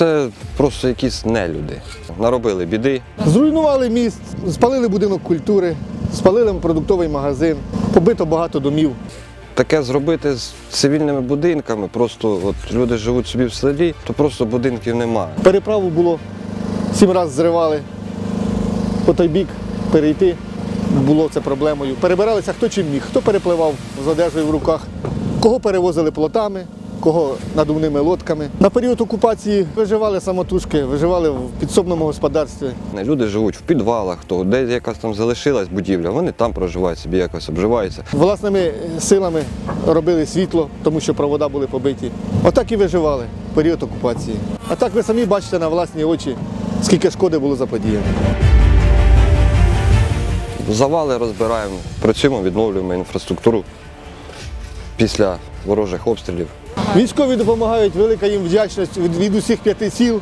Це просто якісь нелюди. Наробили біди. Зруйнували міст, спалили будинок культури, спалили продуктовий магазин, побито багато домів. Таке зробити з цивільними будинками, просто от люди живуть собі в селі, то просто будинків немає. Переправу було сім разів зривали. По той бік перейти було це проблемою. Перебиралися хто чим міг, хто перепливав з одежею в руках, кого перевозили плотами, кого надувними лодками. На період окупації виживали самотужки, виживали в підсобному господарстві. Люди живуть в підвалах, то де якась там залишилась будівля, вони там проживають собі, якось обживаються. Власними силами робили світло, тому що провода були побиті. Отак і виживали в період окупації. А так ви самі бачите на власні очі, скільки шкоди було заподіяно. Завали розбираємо, працюємо, відновлюємо інфраструктуру після ворожих обстрілів. Військові допомагають, велика їм вдячність від, від усіх п'яти сіл.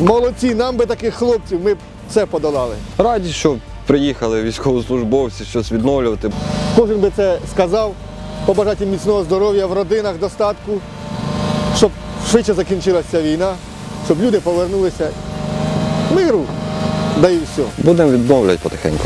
Молодці, нам би таких хлопців, ми б це подолали. Раді, що приїхали військовослужбовці щось відновлювати. Кожен би це сказав, побажати їм міцного здоров'я в родинах, достатку, щоб швидше закінчилася війна, щоб люди повернулися миру, да і все. Будемо відновлювати потихеньку.